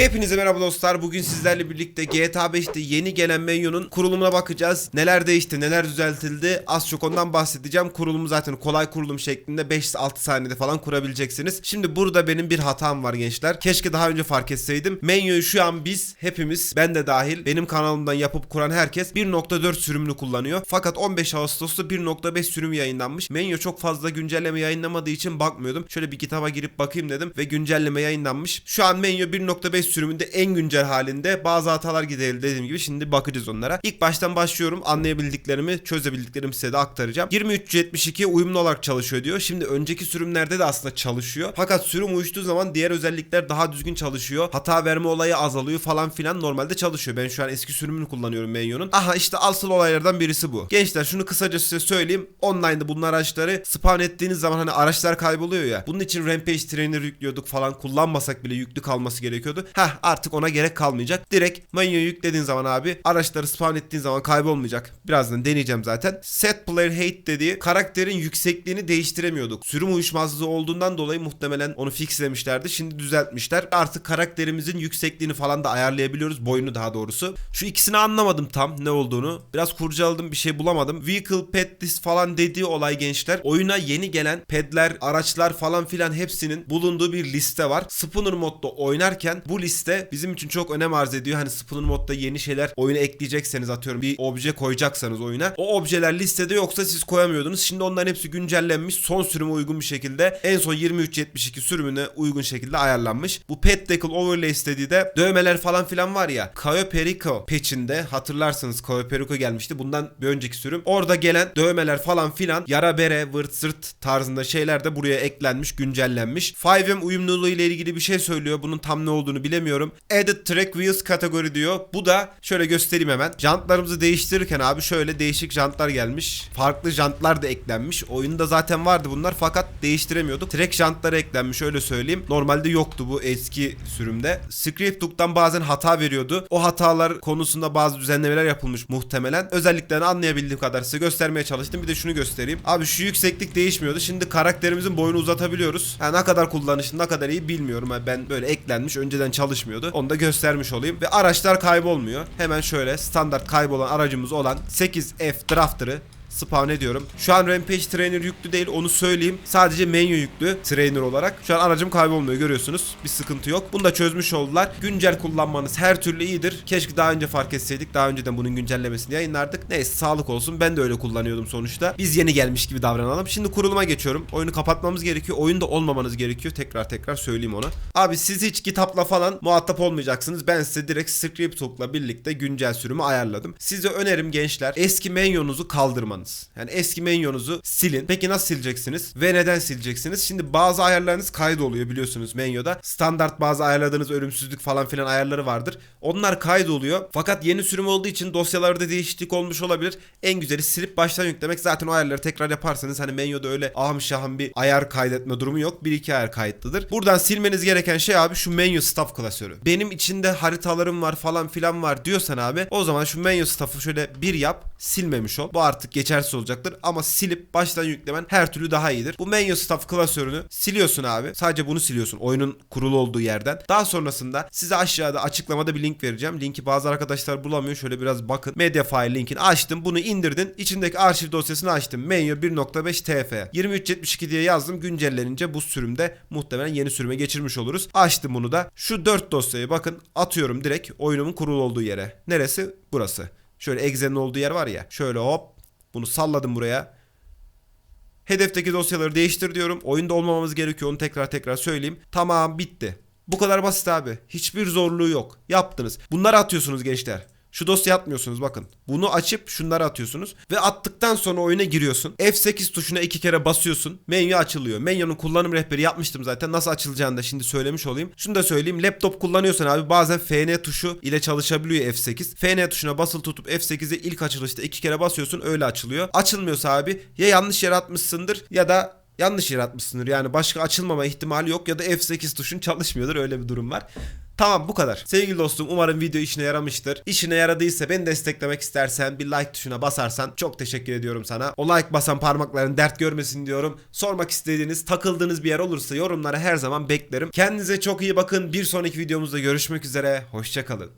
Hepinize merhaba dostlar. Bugün sizlerle birlikte GTA 5'te yeni gelen menünün kurulumuna bakacağız. Neler değişti, neler düzeltildi. Az çok ondan bahsedeceğim. Kurulumu zaten kolay kurulum şeklinde 5-6 saniyede falan kurabileceksiniz. Şimdi burada benim bir hatam var gençler. Keşke daha önce fark etseydim. Menüyü şu an biz hepimiz, ben de dahil, benim kanalımdan yapıp kuran herkes 1.4 sürümünü kullanıyor. Fakat 15 Ağustos'ta 1.5 sürüm yayınlanmış. Menü çok fazla güncelleme yayınlamadığı için bakmıyordum. Şöyle bir kitaba girip bakayım dedim ve güncelleme yayınlanmış. Şu an menü 1.5 sürümünde en güncel halinde bazı hatalar giderildi dediğim gibi şimdi bakacağız onlara. İlk baştan başlıyorum. Anlayabildiklerimi, çözebildiklerimi size de aktaracağım. 2372 uyumlu olarak çalışıyor diyor. Şimdi önceki sürümlerde de aslında çalışıyor. Fakat sürüm uyuştuğu zaman diğer özellikler daha düzgün çalışıyor. Hata verme olayı azalıyor falan filan normalde çalışıyor. Ben şu an eski sürümünü kullanıyorum Menyo'nun. Aha işte asıl olaylardan birisi bu. Gençler şunu kısaca size söyleyeyim. Online'da bunun araçları spawn ettiğiniz zaman hani araçlar kayboluyor ya. Bunun için Rampage Trainer yüklüyorduk falan. Kullanmasak bile yüklü kalması gerekiyordu. Heh artık ona gerek kalmayacak. Direkt Menyo'yu yüklediğin zaman abi araçları spawn ettiğin zaman kaybolmayacak. Birazdan deneyeceğim zaten. Set Player Hate dediği karakterin yüksekliğini değiştiremiyorduk. Sürüm uyuşmazlığı olduğundan dolayı muhtemelen onu fixlemişlerdi. Şimdi düzeltmişler. Artık karakterimizin yüksekliğini falan da ayarlayabiliyoruz. Boyunu daha doğrusu. Şu ikisini anlamadım tam ne olduğunu. Biraz kurcaladım bir şey bulamadım. Vehicle pet list falan dediği olay gençler. Oyuna yeni gelen pedler, araçlar falan filan hepsinin bulunduğu bir liste var. Spooner modda oynarken bu liste bizim için çok önem arz ediyor. Hani Spooner modda yeni şeyler oyuna ekleyecekseniz atıyorum bir obje koyacaksanız oyuna. O objeler listede yoksa siz koyamıyordunuz. Şimdi onların hepsi güncellenmiş. Son sürüme uygun bir şekilde en son 2372 sürümüne uygun şekilde ayarlanmış. Bu Pet Decal Overlay istediği de dövmeler falan filan var ya. Cayo Perico patch'inde hatırlarsınız Cayo Perico gelmişti. Bundan bir önceki sürüm. Orada gelen dövmeler falan filan yara bere, vırt zırt tarzında şeyler de buraya eklenmiş, güncellenmiş. 5M uyumluluğu ile ilgili bir şey söylüyor. Bunun tam ne olduğunu bilemiyorum. Added Track Wheels kategori diyor. Bu da şöyle göstereyim hemen. Jantlarımızı değiştirirken abi şöyle değişik jantlar gelmiş. Farklı jantlar da eklenmiş. Oyunda zaten vardı bunlar fakat değiştiremiyorduk. Track jantları eklenmiş öyle söyleyeyim. Normalde yoktu bu eski sürümde. Scriptbook'tan bazen hata veriyordu. O hatalar konusunda bazı düzenlemeler yapılmış muhtemelen. Özelliklerini anlayabildiğim kadar size göstermeye çalıştım. Bir de şunu göstereyim. Abi şu yükseklik değişmiyordu. Şimdi karakterimizin boyunu uzatabiliyoruz. Ha, ne kadar kullanışlı ne kadar iyi bilmiyorum. Ha, ben böyle eklenmiş önceden çalışmıyordu. Onu da göstermiş olayım. Ve araçlar kaybolmuyor. Hemen şöyle standart kaybolan aracımız olan 8F Drafter'ı spawn ediyorum. Şu an Rampage Trainer yüklü değil onu söyleyeyim. Sadece menü yüklü Trainer olarak. Şu an aracım kaybolmuyor görüyorsunuz. Bir sıkıntı yok. Bunu da çözmüş oldular. Güncel kullanmanız her türlü iyidir. Keşke daha önce fark etseydik. Daha önceden bunun güncellemesini yayınlardık. Neyse sağlık olsun. Ben de öyle kullanıyordum sonuçta. Biz yeni gelmiş gibi davranalım. Şimdi kuruluma geçiyorum. Oyunu kapatmamız gerekiyor. Oyunda olmamanız gerekiyor. Tekrar tekrar söyleyeyim onu. Abi siz hiç kitapla falan muhatap olmayacaksınız. Ben size direkt Scriptbook'la birlikte güncel sürümü ayarladım. Size önerim gençler eski menyonuzu kaldırmanız. Yani eski menyonuzu silin. Peki nasıl sileceksiniz? Ve neden sileceksiniz? Şimdi bazı ayarlarınız kaydoluyor biliyorsunuz menyoda. Standart bazı ayarladığınız ölümsüzlük falan filan ayarları vardır. Onlar kaydoluyor. Fakat yeni sürüm olduğu için dosyalarda değişiklik olmuş olabilir. En güzeli silip baştan yüklemek. Zaten o ayarları tekrar yaparsanız hani menyoda öyle ahım şahım bir ayar kaydetme durumu yok. Bir iki ayar kayıtlıdır. Buradan silmeniz gereken şey abi şu menü staff klasörü. Benim içinde haritalarım var falan filan var diyorsan abi o zaman şu menü staff'ı şöyle bir yap silmemiş ol. Bu artık geçersiz olacaktır ama silip baştan yüklemen her türlü daha iyidir. Bu menü staff klasörünü siliyorsun abi. Sadece bunu siliyorsun oyunun kurulu olduğu yerden. Daha sonrasında size aşağıda açıklamada bir link vereceğim. Linki bazı arkadaşlar bulamıyor. Şöyle biraz bakın. Mediafire linkini açtım. Bunu indirdin. İçindeki arşiv dosyasını açtım. Menü 1.5 TF. 2372 diye yazdım. Güncellenince bu sürümde muhtemelen yeni sürüme geçirmiş oluruz. Açtım bunu da. Şu 4 dosyayı bakın atıyorum direkt oyunumun kurulu olduğu yere. Neresi? Burası. Şöyle egzenin olduğu yer var ya. Şöyle hop bunu salladım buraya. Hedefteki dosyaları değiştir diyorum. Oyunda olmamamız gerekiyor. Onu tekrar tekrar söyleyeyim. Tamam bitti. Bu kadar basit abi. Hiçbir zorluğu yok. Yaptınız. Bunları atıyorsunuz gençler. Şu dosya atmıyorsunuz bakın. Bunu açıp şunları atıyorsunuz. Ve attıktan sonra oyuna giriyorsun. F8 tuşuna iki kere basıyorsun. Menü açılıyor. Menünün kullanım rehberi yapmıştım zaten. Nasıl açılacağını da şimdi söylemiş olayım. Şunu da söyleyeyim. Laptop kullanıyorsan abi bazen FN tuşu ile çalışabiliyor F8. FN tuşuna basılı tutup F8'e ilk açılışta iki kere basıyorsun öyle açılıyor. Açılmıyorsa abi ya yanlış yere atmışsındır ya da yanlış yere atmışsındır. Yani başka açılmama ihtimali yok ya da F8 tuşun çalışmıyordur öyle bir durum var. Tamam bu kadar. Sevgili dostum umarım video işine yaramıştır. İşine yaradıysa beni desteklemek istersen bir like tuşuna basarsan çok teşekkür ediyorum sana. O like basan parmakların dert görmesin diyorum. Sormak istediğiniz, takıldığınız bir yer olursa yorumlara her zaman beklerim. Kendinize çok iyi bakın. Bir sonraki videomuzda görüşmek üzere. Hoşçakalın.